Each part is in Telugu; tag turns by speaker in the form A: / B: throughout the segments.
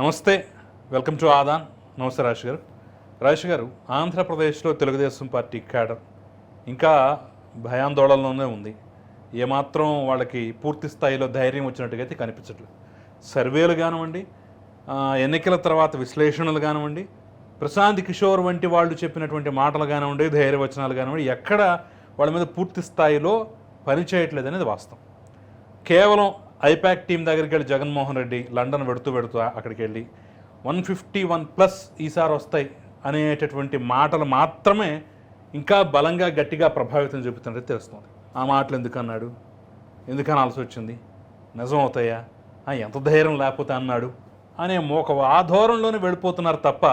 A: నమస్తే వెల్కమ్ టు ఆదాన్. నమస్తే రాజు గారు. రాజు గారు ఆంధ్రప్రదేశ్లో తెలుగుదేశం పార్టీ క్యాడర్ ఇంకా భయాందోళనలోనే ఉంది. ఏమాత్రం వాళ్ళకి పూర్తి స్థాయిలో ధైర్యం వచ్చినట్టుగా అయితే కనిపించట్లేదు. సర్వేలు కానివ్వండి ఎన్నికల తర్వాత విశ్లేషణలు కానివ్వండి ప్రశాంత్ కిషోర్ వంటి వాళ్ళు చెప్పినటువంటి మాటలు కానివ్వండి ధైర్యవచనాలు కానివ్వండి ఎక్కడ వాళ్ళ మీద పూర్తి స్థాయిలో పనిచేయట్లేదు అనేది వాస్తవం. కేవలం ఐపాక్ టీం దగ్గరికి వెళ్ళి జగన్మోహన్ రెడ్డి లండన్ పెడుతూ పెడుతూ అక్కడికి వెళ్ళి వన్ ఫిఫ్టీ వన్ ప్లస్ ఈసారి వస్తాయి అనేటటువంటి మాటలు మాత్రమే ఇంకా బలంగా గట్టిగా ప్రభావితం చూపుతున్నట్టు తెలుస్తుంది. ఆ మాటలు ఎందుకు అన్నాడు? ఎందుకు అనాల్సి వచ్చింది? నిజం అవుతాయా? ఆ, ఎంత ధైర్యం లేకపోతే అన్నాడు? అనే ఒక ఆధోరణలోనే వెళ్ళిపోతున్నారు తప్ప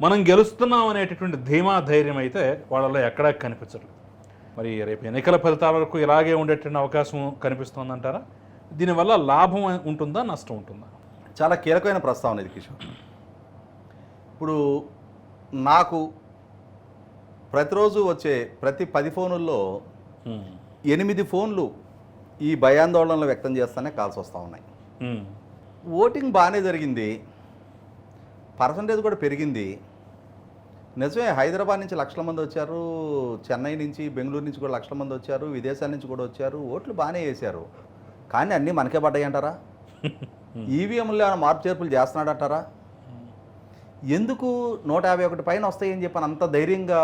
A: మనం గెలుస్తున్నాం అనేటటువంటి ధీమా ధైర్యం అయితే వాళ్ళలో ఎక్కడా కనిపించట్లేదు. మరి రేపు ఎన్నికల ఫలితాల వరకు ఇలాగే ఉండేటువంటి అవకాశం కనిపిస్తోందంటారా? దీనివల్ల లాభం ఉంటుందా నష్టం ఉంటుందా?
B: చాలా కీలకమైన ప్రస్తావన ఇది కిషోర్. ఇప్పుడు నాకు ప్రతిరోజు వచ్చే ప్రతి పది ఫోనుల్లో. ఎనిమిది ఫోన్లు ఈ భయాందోళనలు వ్యక్తం చేస్తానే కాల్స్ వస్తూ ఉన్నాయి. ఓటింగ్ బాగానే జరిగింది. పర్సంటేజ్ కూడా పెరిగింది. నిజమే హైదరాబాద్ నుంచి లక్షల మంది వచ్చారు చెన్నై నుంచి బెంగళూరు నుంచి కూడా లక్షల మంది వచ్చారు విదేశాల నుంచి కూడా వచ్చారు ఓట్లు బాగానే వేశారు. కానీ అన్నీ మనకే పడ్డాయి అంటారా ఈవీఎంలో ఏమైనా మార్పు చేర్పులు చేస్తున్నాడంటారా ఎందుకు నూట యాభై ఒకటి పైన వస్తాయని చెప్పని అంత ధైర్యంగా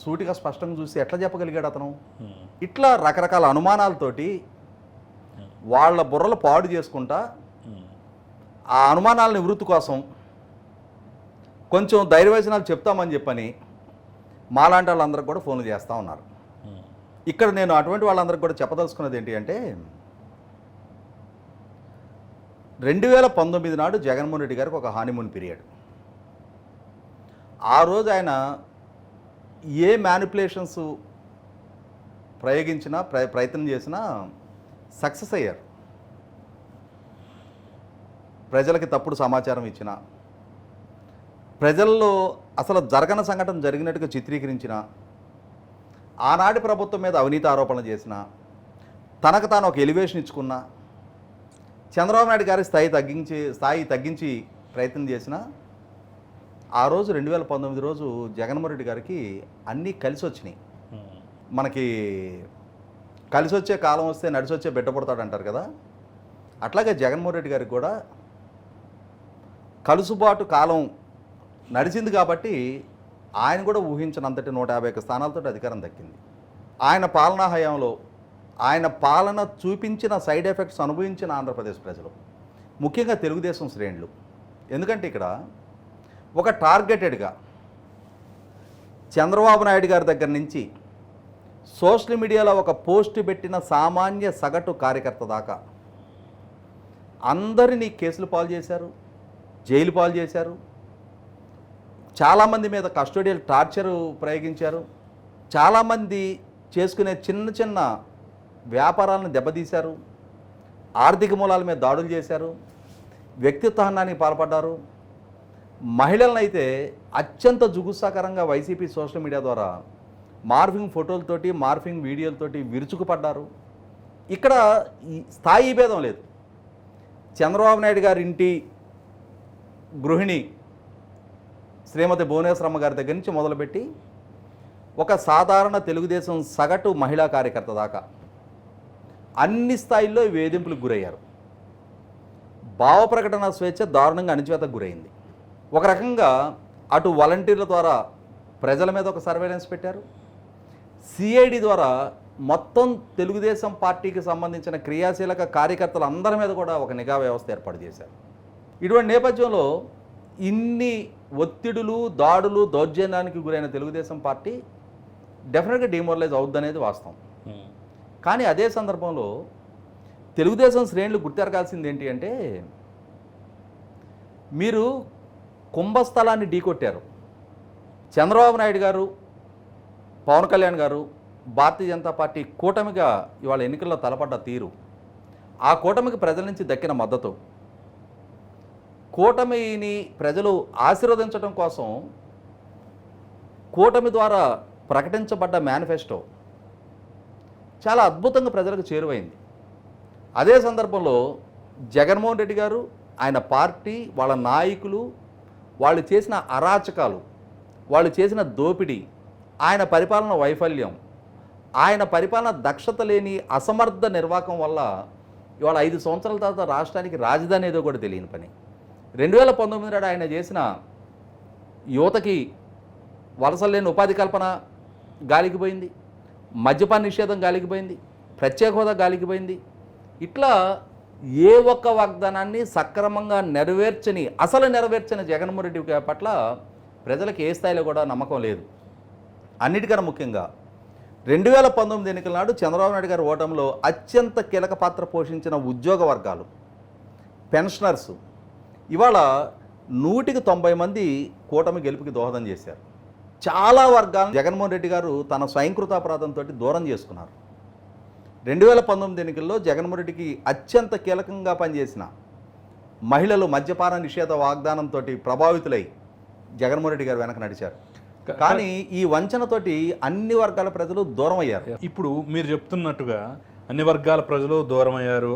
B: సూటిగా స్పష్టంగా చూసి ఎట్లా చెప్పగలిగాడు అతను
A: హ్మ్.
B: ఇట్లా రకరకాల అనుమానాలతోటి వాళ్ళ బుర్రలు పాడు చేసుకుంటా
A: హ్మ్.
B: ఆ అనుమానాల నివృత్తి కోసం కొంచెం ధైర్యవచనాలు చెప్తామని చెప్పని మాలాంటి వాళ్ళందరికి కూడా ఫోన్లు చేస్తూ ఉన్నారు. ఇక్కడ నేను అటువంటి వాళ్ళందరికీ కూడా చెప్పదలుచుకున్నది ఏంటి అంటే రెండు వేల పంతొమ్మిది నాడు జగన్మోహన్ రెడ్డి గారికి ఒక హానిమూన్ పీరియడ్ ఆ రోజు ఆయన ఏ మ్యానిపులేషన్స్ ప్రయోగించినా ప్ర ప్రయత్నం చేసినా సక్సెస్ అయ్యారు. ప్రజలకి తప్పుడు సమాచారం ఇచ్చిన ప్రజల్లో అసలు జరగని సంఘటన జరిగినట్టుగా చిత్రీకరించిన ఆనాటి ప్రభుత్వం మీద అవినీతి ఆరోపణలు చేసిన తనకు తాను ఒక ఎలివేషన్ ఇచ్చుకున్న చంద్రబాబు నాయుడు గారి స్థాయి తగ్గించి స్థాయి తగ్గించి ప్రయత్నం చేసిన ఆ రోజు రెండు వేల పంతొమ్మిది రోజు జగన్మోహన్ రెడ్డి గారికి అన్నీ కలిసి వచ్చినాయి. మనకి కలిసి వచ్చే కాలం వస్తే నడిచి వచ్చే బిడ్డ పుడతాడు అంటారు కదా. అట్లాగే జగన్మోహన్ రెడ్డి గారికి కూడా కలుసుబాటు కాలం నడిచింది కాబట్టి ఆయన కూడా ఊహించినంతటి నూట యాభై ఒక్క స్థానాలతో అధికారం దక్కింది. ఆయన పాలనా హయాంలో ఆయన పాలన చూపించిన సైడ్ ఎఫెక్ట్స్ అనుభవించిన ఆంధ్రప్రదేశ్ ప్రజలు. ముఖ్యంగా తెలుగుదేశం శ్రేణులు. ఎందుకంటే ఇక్కడ ఒక టార్గెటెడ్గా చంద్రబాబు నాయుడు గారి దగ్గర నుంచి సోషల్ మీడియాలో ఒక పోస్ట్ పెట్టిన సామాన్య సగటు కార్యకర్త దాకా అందరినీ కేసులు పాలు చేశారు జైలు పాలు చేశారు. చాలామంది మీద కస్టోడియల్ టార్చర్ ప్రయోగించారు. చాలామంది చేసుకునే చిన్న చిన్న వ్యాపారాలను దెబ్బతీశారు. ఆర్థిక మూలాల మీద దాడులు చేశారు. వ్యక్తిత్వహనానికి పాల్పడ్డారు. మహిళలనైతే అత్యంత జుగుత్సాకరంగా వైసీపీ సోషల్ మీడియా ద్వారా మార్ఫింగ్ ఫోటోలతోటి మార్ఫింగ్ వీడియోలతోటి విరుచుకుపడ్డారు. ఇక్కడ స్థాయి భేదం లేదు. చంద్రబాబు నాయుడు గారి ఇంటి గృహిణి శ్రీమతి భువనేశ్వరమ్మ గారి దగ్గర నుంచి మొదలుపెట్టి ఒక సాధారణ తెలుగుదేశం సగటు మహిళా కార్యకర్త దాకా అన్ని స్థాయిల్లో వేధింపులకు గురయ్యారు. భావ ప్రకటన స్వేచ్ఛ దారుణంగా అణిచివేతకు గురైంది. ఒక రకంగా అటు వాలంటీర్ల ద్వారా ప్రజల మీద ఒక సర్వేలెన్స్ పెట్టారు. సిఐడి ద్వారా మొత్తం తెలుగుదేశం పార్టీకి సంబంధించిన క్రియాశీలక కార్యకర్తలు అందరి మీద కూడా ఒక నిఘా వ్యవస్థ ఏర్పాటు చేశారు. ఇటువంటి నేపథ్యంలో ఇన్ని ఒత్తిడులు దాడులు దౌర్జన్యానికి గురైన తెలుగుదేశం పార్టీ డెఫినెట్గా డిమోరలైజ్ అవుద్దనేది వాస్తవం. కానీ అదే సందర్భంలో తెలుగుదేశం శ్రేణులు గుర్తెరగాల్సింది ఏంటి అంటే మీరు కుంభస్థలాన్ని ఢీకొట్టారు. చంద్రబాబు నాయుడు గారు పవన్ కళ్యాణ్ గారు భారతీయ జనతా పార్టీ కూటమిగా ఇవాళ ఎన్నికల్లో తలపడ్డ తీరు. ఆ కూటమికి ప్రజల నుంచి దక్కిన మద్దతు. కూటమిని ప్రజలు ఆశీర్వదించడం కోసం కూటమి ద్వారా ప్రకటించబడ్డ మేనిఫెస్టో చాలా అద్భుతంగా ప్రజలకు చేరువైంది. అదే సందర్భంలో జగన్మోహన్ రెడ్డి గారు ఆయన పార్టీ వాళ్ళ నాయకులు వాళ్ళు చేసిన అరాచకాలు వాళ్ళు చేసిన దోపిడీ ఆయన పరిపాలన వైఫల్యం ఆయన పరిపాలన దక్షత లేని అసమర్థ నిర్వాహకం వల్ల ఇవాళ ఐదు సంవత్సరాల తర్వాత రాష్ట్రానికి రాజధాని ఏదో కూడా తెలియని పని. రెండు వేల పంతొమ్మిది నాడు ఆయన చేసిన యువతకి వలసలేని లేని ఉపాధి కల్పన గాలికి పోయింది. మద్యపాన నిషేధం గాలికిపోయింది ప్రత్యేక హోదా గాలికిపోయింది. ఇట్లా ఏ ఒక్క వాగ్దానాన్ని సక్రమంగా నెరవేర్చని అసలు నెరవేర్చని జగన్మోహన్ రెడ్డి పట్ల ప్రజలకు ఏ స్థాయిలో కూడా నమ్మకం లేదు. అన్నిటికన్నా ముఖ్యంగా రెండు వేల పంతొమ్మిది ఎన్నికల నాడు చంద్రబాబు నాయుడు గారి ఓటంలో అత్యంత కీలక పాత్ర పోషించిన ఉద్యోగ వర్గాలు పెన్షనర్స్. ఇవాళ నూటికి తొంభై మంది కూటమి గెలుపుకి దోహదం చేశారు. చాలా వర్గాలు జగన్మోహన్ రెడ్డి గారు తన స్వయంకృతాపరాధంతో దూరం చేసుకున్నారు. రెండు వేల పంతొమ్మిది ఎన్నికల్లో జగన్మోహన్ రెడ్డికి అత్యంత కీలకంగా పనిచేసిన మహిళలు మద్యపాన నిషేధ వాగ్దానంతో ప్రభావితులై జగన్మోహన్ రెడ్డి గారు వెనక నడిచారు. కానీ ఈ వంచనతోటి అన్ని వర్గాల ప్రజలు దూరం అయ్యారు.
A: ఇప్పుడు మీరు చెప్తున్నట్టుగా అన్ని వర్గాల ప్రజలు దూరం అయ్యారు.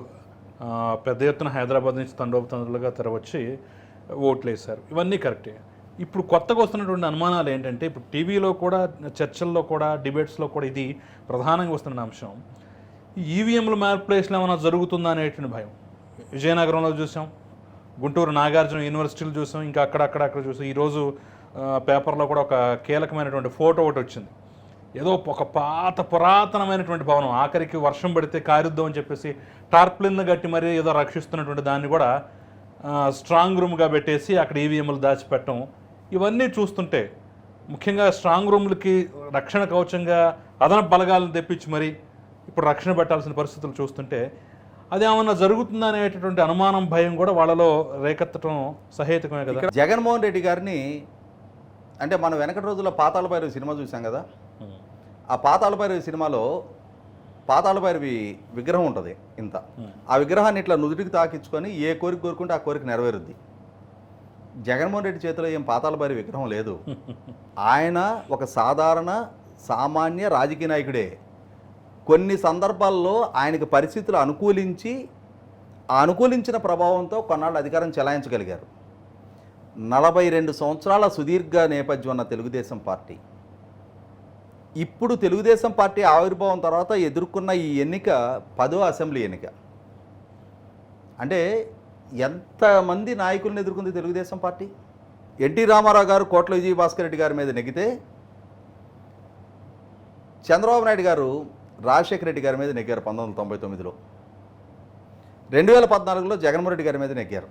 A: పెద్ద ఎత్తున హైదరాబాద్ నుంచి తండోపతండ్రులుగా తెరవచ్చి ఓట్లు వేశారు ఇవన్నీ కరెక్టే. ఇప్పుడు కొత్తగా వస్తున్నటువంటి అనుమానాలు ఏంటంటే ఇప్పుడు టీవీలో కూడా చర్చల్లో కూడా డిబేట్స్లో కూడా ఇది ప్రధానంగా వస్తున్న అంశం. ఈవీఎంల మ్యానిపులేషన్ ఏమైనా జరుగుతుందా అనేటువంటి భయం. విజయనగరంలో చూసాం గుంటూరు నాగార్జున యూనివర్సిటీలు చూసాం ఇంకా అక్కడక్కడ అక్కడ చూసాం. ఈరోజు పేపర్లో కూడా ఒక కీలకమైనటువంటి ఫోటో ఒకటి వచ్చింది. ఏదో ఒక పాత పురాతనమైనటువంటి భవనం ఆఖరికి వర్షం పడితే కారుద్దాం అని చెప్పేసి టార్ప్లిన్లు కట్టి మరీ ఏదో రక్షిస్తున్నటువంటి దాన్ని కూడా స్ట్రాంగ్ రూమ్గా పెట్టేసి అక్కడ ఈవీఎంలు దాచిపెట్టడం ఇవన్నీ చూస్తుంటే ముఖ్యంగా స్ట్రాంగ్ రూమ్లకి రక్షణ కవచంగా అదనపు బలగాలను తెప్పించి మరి ఇప్పుడు రక్షణ పెట్టాల్సిన పరిస్థితులు చూస్తుంటే అదేమన్నా జరుగుతుందా అనేటటువంటి అనుమానం భయం కూడా వాళ్ళలో రేకెత్తడం సహేతుకమే కదా.
B: జగన్మోహన్ రెడ్డి గారిని అంటే మనం వెనకటి రోజుల్లో పాతాళ భైరవి సినిమా చూసాం కదా? ఆ పాతాళ భైరవి సినిమాలో పాతాళ భైరవి విగ్రహం ఉంటుంది ఇంత. ఆ విగ్రహాన్ని ఇట్లా నుదుటికి తాకించుకొని ఏ కోరిక కోరుకుంటే ఆ కోరిక నెరవేరుద్ది. జగన్మోహన్ రెడ్డి చేతిలో ఏం పాతాల భారీ విగ్రహం లేదు. ఆయన ఒక సాధారణ సామాన్య రాజకీయ నాయకుడే. కొన్ని సందర్భాల్లో ఆయనకు పరిస్థితులు అనుకూలించి అనుకూలించిన ప్రభావంతో కొన్నాళ్ళు అధికారం చెలాయించగలిగారు. నలభై రెండు సంవత్సరాల సుదీర్ఘ నేపథ్యం ఉన్న తెలుగుదేశం పార్టీ. ఇప్పుడు తెలుగుదేశం పార్టీ ఆవిర్భావం తర్వాత ఎదుర్కొన్న ఈ ఎన్నిక పదో అసెంబ్లీ ఎన్నిక. అంటే ఎంతమంది నాయకులను ఎదుర్కొంది Telugu Desam party? N T Rama Rao గారు కోట్ల విజయభాస్కర్ రెడ్డి గారి మీద నెగితే చంద్రబాబు నాయుడు గారు రాజశేఖర రెడ్డి గారి మీద నెగ్గారు పంతొమ్మిది వందల తొంభై తొమ్మిదిలో. రెండు వేల పద్నాలుగులో జగన్మోహన్ రెడ్డి గారి మీద నెగ్గారు.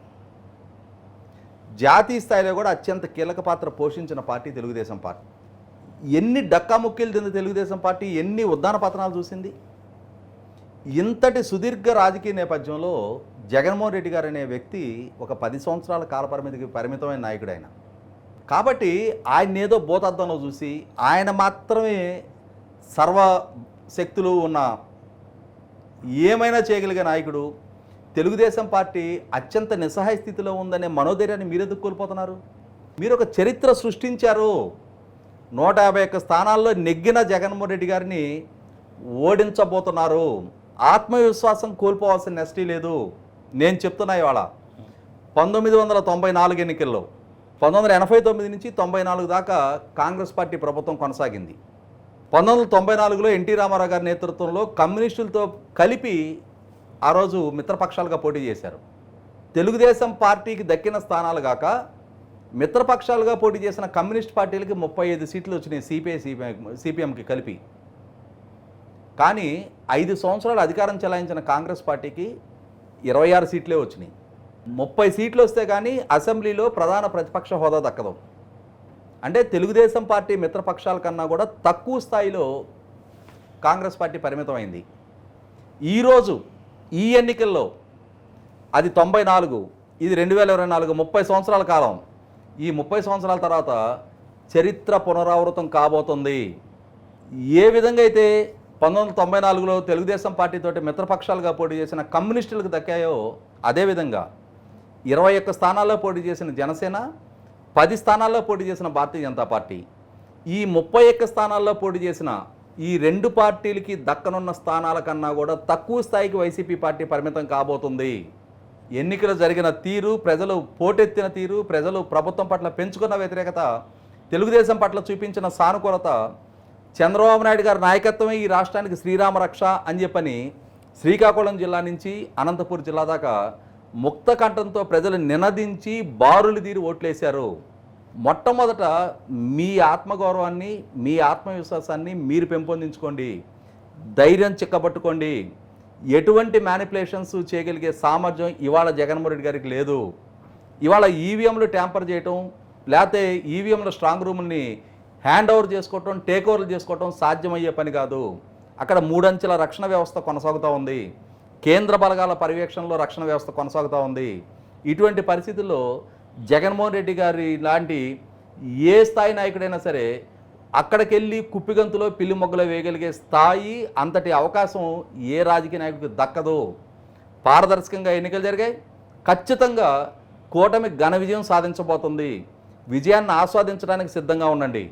B: జాతీయ స్థాయిలో కూడా అత్యంత కీలక పాత్ర పోషించిన పార్టీ తెలుగుదేశం పార్టీ. ఎన్ని డక్కాముక్కీలు తింది తెలుగుదేశం పార్టీ ఎన్ని ఉద్దాన పతనాలు చూసింది? ఇంతటి సుదీర్ఘ రాజకీయ నేపథ్యంలో జగన్మోహన్ రెడ్డి గారు అనే వ్యక్తి ఒక పది సంవత్సరాల కాలపరిమితికి పరిమితమైన నాయకుడు ఆయన. కాబట్టి ఆయన ఏదో భూతార్థంలో చూసి ఆయన మాత్రమే సర్వ శక్తులు ఉన్న ఏమైనా చేయగలిగే నాయకుడు తెలుగుదేశం పార్టీ అత్యంత నిస్సహాయ స్థితిలో ఉందనే మనోధైర్యాన్ని మీరెందుకు కోల్పోతున్నారు? మీరు ఒక చరిత్ర సృష్టించారు. నూట యాభై ఒక్క స్థానాల్లో నెగ్గిన జగన్మోహన్ రెడ్డి గారిని ఓడించబోతున్నారు. ఆత్మవిశ్వాసం కోల్పోవాల్సిన నెస్టీ లేదు. నేను చెప్తున్నా ఇవాళ. పంతొమ్మిది వందల తొంభై నాలుగు ఎన్నికల్లో పంతొమ్మిది వందల ఎనభై తొమ్మిది నుంచి తొంభై నాలుగు దాకా కాంగ్రెస్ పార్టీ ప్రభుత్వం కొనసాగింది. పంతొమ్మిది వందల తొంభై నాలుగులో ఎన్టీ రామారావు గారి నేతృత్వంలో కమ్యూనిస్టులతో కలిపి ఆ రోజు మిత్రపక్షాలుగా పోటీ చేశారు. తెలుగుదేశం పార్టీకి దక్కిన స్థానాలు కాక మిత్రపక్షాలుగా పోటీ చేసిన కమ్యూనిస్ట్ పార్టీలకి ముప్పై ఐదు సీట్లు వచ్చినాయి సిపిఐ సిపిఐ సిపిఎంకి కలిపి. కానీ ఐదు సంవత్సరాలు అధికారం చెలాయించిన కాంగ్రెస్ పార్టీకి ఇరవై ఆరు సీట్లే వచ్చినాయి. ముప్పై సీట్లు వస్తే కానీ అసెంబ్లీలో ప్రధాన ప్రతిపక్ష హోదా దక్కదు. అంటే తెలుగుదేశం పార్టీ మిత్రపక్షాల కన్నా కూడా తక్కువ స్థాయిలో కాంగ్రెస్ పార్టీ పరిమితమైంది. ఈరోజు ఈ ఎన్నికల్లో అది తొంభై నాలుగు ఇది రెండు వేల ఇరవై నాలుగు ముప్పై సంవత్సరాల కాలం. ఈ ముప్పై సంవత్సరాల తర్వాత చరిత్ర పునరావృతం కాబోతుంది. ఏ విధంగా అయితే పంతొమ్మిది వందల తొంభై నాలుగులో తెలుగుదేశం పార్టీతోటి మిత్రపక్షాలుగా పోటీ చేసిన కమ్యూనిస్టులకు దక్కాయో అదేవిధంగా ఇరవై ఒక్క స్థానాల్లో పోటీ చేసిన జనసేన పది స్థానాల్లో పోటీ చేసిన భారతీయ జనతా పార్టీ. ఈ ముప్పై ఒక్క స్థానాల్లో పోటీ చేసిన ఈ రెండు పార్టీలకి దక్కనున్న స్థానాల కన్నా కూడా తక్కువ స్థాయికి వైసీపీ పార్టీ పరిమితం కాబోతుంది. ఎన్నికలు జరిగిన తీరు ప్రజలు పోటెత్తిన తీరు ప్రజలు ప్రభుత్వం పట్ల పెంచుకున్న వ్యతిరేకత తెలుగుదేశం పట్ల చూపించిన సానుకూలత చంద్రబాబు నాయుడు గారి నాయకత్వమే ఈ రాష్ట్రానికి శ్రీరామ రక్ష అని చెప్పని శ్రీకాకుళం జిల్లా నుంచి అనంతపూర్ జిల్లా దాకా ముక్త కంఠంతో ప్రజలు నినదించి బారులు తీరి ఓట్లేశారు. మొట్టమొదట మీ ఆత్మగౌరవాన్ని మీ ఆత్మవిశ్వాసాన్ని మీరు పెంపొందించుకోండి. ధైర్యం చిక్కబట్టుకోండి. ఎటువంటి మ్యానిపులేషన్స్ చేయగలిగే సామర్థ్యం ఇవాళ జగన్మోహన్ రెడ్డి గారికి లేదు. ఇవాళ ఈవీఎంలు ట్యాంపర్ చేయటం లేకపోతే ఈవీఎంల స్ట్రాంగ్ రూమ్ని హ్యాండ్ ఓవర్ చేసుకోవటం టేక్ ఓవర్లు చేసుకోవటం సాధ్యమయ్యే పని కాదు. అక్కడ మూడంచెల రక్షణ వ్యవస్థ కొనసాగుతూ ఉంది. కేంద్ర బలగాల పర్యవేక్షణలో రక్షణ వ్యవస్థ కొనసాగుతూ ఉంది. ఇటువంటి పరిస్థితుల్లో జగన్మోహన్ రెడ్డి గారి లాంటి ఏ స్థాయి నాయకుడైనా సరే అక్కడికెళ్ళి కుప్పిగంతులో పిల్లి మొగ్గలో వేయగలిగే స్థాయి అంతటి అవకాశం ఏ రాజకీయ నాయకుడికి దక్కదు. పారదర్శకంగా ఎన్నికలు జరిగాయి. ఖచ్చితంగా కూటమి ఘన విజయం సాధించబోతుంది. విజయాన్ని ఆస్వాదించడానికి సిద్ధంగా ఉండండి.